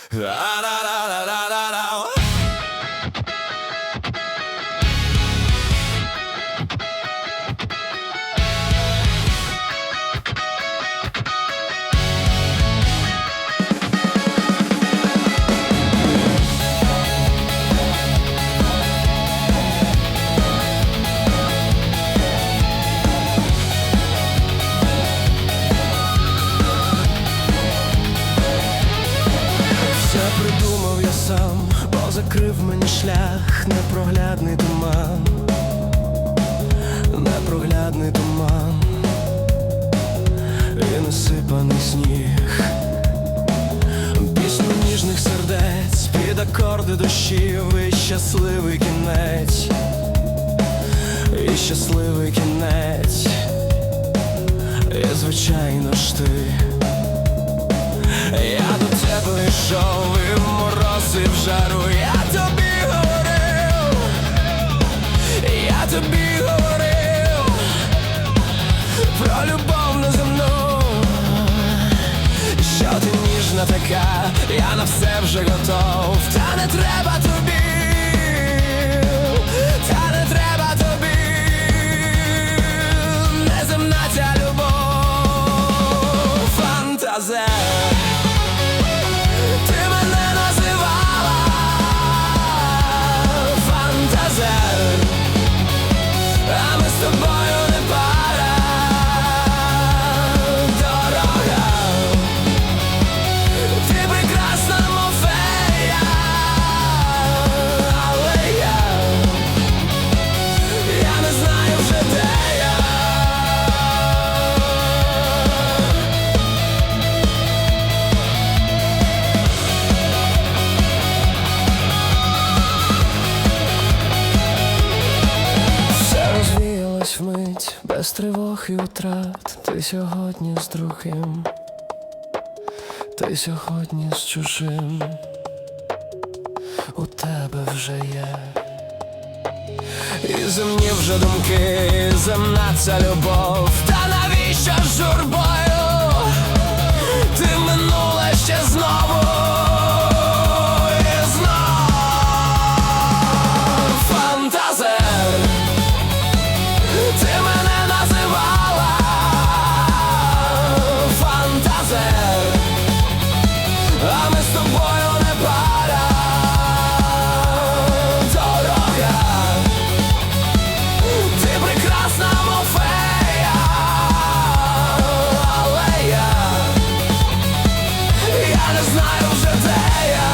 da da da da da da. Придумав я сам, бо закрив мені шлях, непроглядний туман, непроглядний туман, і насипаний сніг, пісню ніжних сердець, під акорди дощів і щасливий кінець, і щасливий кінець, і звичайно ж ти. Йшов і в жару. Я тобі говорив, я тобі говорив. Про любов неземну Що ти ніжна така, я на все вже готов. Та не треба тобі, та не треба тобі. Неземна ця любов, фантазер без тривог і утрат. Ти сьогодні з другим, ти сьогодні з чужим. У тебе вже є. І земні вже думки, земна ця любов. Та навіщо ж а з тобою не пара дорога. Ти прекрасна мов я, не знаю вже де я.